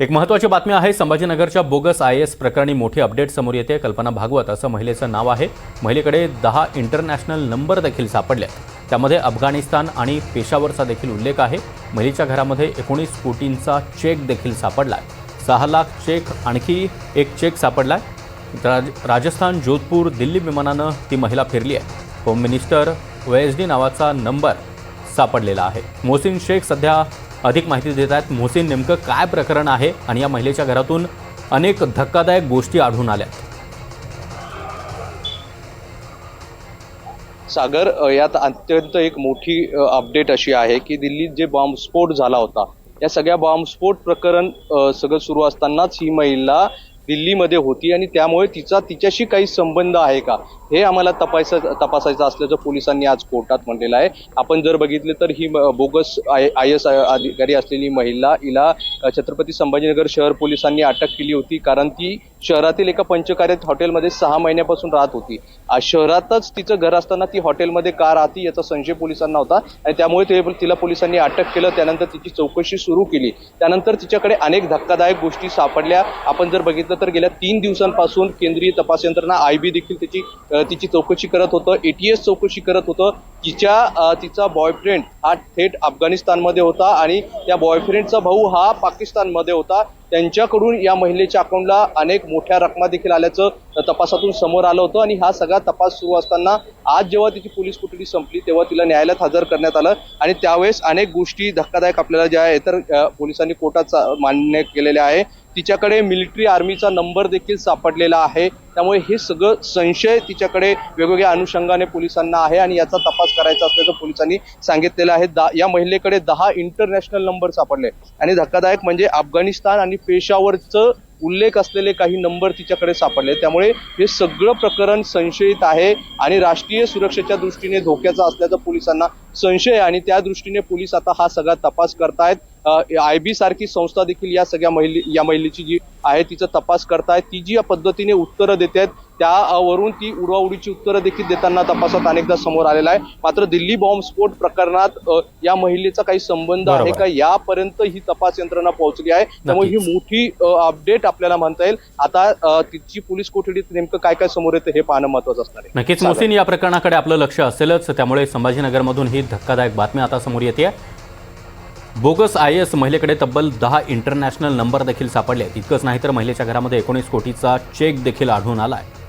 एक महत्त्वाची बातमी आहे संभाजीनगरच्या बोगस आय एस प्रकरणी मोठी अपडेट समोर येते. कल्पना भागवत असं महिलेचं नाव आहे. महिलेकडे दहा इंटरनॅशनल नंबर देखील सापडले त्यामध्ये अफगाणिस्तान आणि पेशावरचा देखील उल्लेख आहे. महिलेच्या घरामध्ये एकोणीस कोटींचा चेक देखील सापडलाय. सहा लाख चेक आणखी एक चेक सापडलाय. राज राजस्थान जोधपूर दिल्ली विमानानं ती महिला फिरली आहे. Home minister O S D नावाचा नंबर सापडलेला आहे. मोहसिन शेख सध्या अधिक माहिती देत आहेत. मोहसिन नेमकं काय प्रकरण आहे? आणि या महिलेच्या घरातून अनेक धक्कादायक गोष्टी आढळून आल्या सागर यात अत्यंत एक मोठी अपडेट अशी आहे की दिल्लीत जे बॉम्बस्फोट झाला होता या सगळ्या बॉम्बस्फोट प्रकरण सगळं सुरू असतानाच ही महिला दिल्लीमध्ये होती आणि त्यामुळे तिचा तिच्याशी काही संबंध आहे का? हे आम्हाला तपासायचं तपासायचं असल्याचं पोलिसांनी आज कोर्टात म्हणलेलं आहे. आपण जर बघितले तर ही बोगस आय आय एस अधिकारी असलेली महिला हिला छत्रपती संभाजीनगर शहर पोलिसांनी अटक केली होती कारण ती शहरातील एका पंचकार्यात हॉटेलमध्ये सहा महिन्यापासून राहत होती. शहरातच तिचं घर असताना ती हॉटेलमध्ये का राहती याचा संशय पोलिसांना होता आणि त्यामुळे ते तिला पोलिसांनी अटक केलं. त्यानंतर तिची चौकशी सुरू केली. त्यानंतर तिच्याकडे अनेक धक्कादायक गोष्टी सापडल्या. आपण जर बघितलं तर गेल्या तीन दिवसांपासून केंद्रीय तपास यंत्रणा आय बी देखील तिची तिची चौकशी करत होतं. एटीएस चौकशी करत होतं. तिच्या तिचा बॉयफ्रेंड हा थेट अफगाणिस्तानमध्ये होता आणि त्या बॉयफ्रेंडचा भाऊ हा पाकिस्तानमध्ये होता. त्यांच्याकडून या महिलेच्या अकाउंटला अनेक मोठ्या रकमा देखील आल्याचं तपासातून समोर आलं होतं आणि हा सगळा तपास सुरू असताना आज जेव्हा तिची पोलीस कोठडी संपली तेव्हा तिला न्यायालयात हजर करण्यात आलं आणि त्यावेळेस अनेक गोष्टी धक्कादायक आपल्याला ज्या आहे तर पोलिसांनी कोर्टात मान्य केलेल्या आहे. तिच्याकडे मिलिटरी आर्मीचा नंबर देखील सापडलेला आहे. त्यामुळे हे सगळं संशय तिच्याकडे वेगवेगळ्या अनुषंगाने पोलिसांना आहे आणि याचा तपास करायचा असल्याचं पोलिसांनी सांगितलेलं आहे. दा- या महिलेकडे दहा इंटरनॅशनल नंबर सापडले. आणि धक्कादायक म्हणजे अफगाणिस्तान आणि पेशावरचं उल्लेख असलेले काही नंबर तिच्याकडे सापडले. त्यामुळे हे सगळं प्रकरण संशयित आहे आणि राष्ट्रीय सुरक्षेच्या दृष्टीने धोक्याचं असल्याचं पोलिसांना संशय आणि त्या दृष्टीने पोलीस आता हा सगळा तपास करतायत. आय बी सारखी संस्था देखील या सगळ्या महिले या महिलेची जी आहे तिचा तपास करतायत. ती जी या पद्धतीने उत्तरं देत आहेत त्यावरून ती उडवाउडीची उत्तरं देखील देताना तपासात अनेकदा समोर आलेला आहे. मात्र दिल्ली बॉम्बस्फोट प्रकरणात या महिलेचा काही संबंध आहे. का? यापर्यंत ही तपास यंत्रणा पोहोचली आहे. त्यामुळे ही. मोठी अपडेट आपल्याला म्हणता येईल. आता तिची पोलीस कोठडीत नेमकं काय काय समोर येतं हे पाहणं महत्वाचं असणार आहे. नक्कीच. मोहसिन या प्रकरणाकडे आपलं लक्ष असेलच. त्यामुळे संभाजीनगरमधून ही धक्कादायक बातमी आता समोर येते बोगस आय एस महिलेकडे तब्बल दहा इंटरनॅशनल नंबर देखील सापडले आहेत. इतकंच नाही तर महिलेच्या घरामध्ये एकोणीस कोटीचा चेक देखील आढळून आला आहे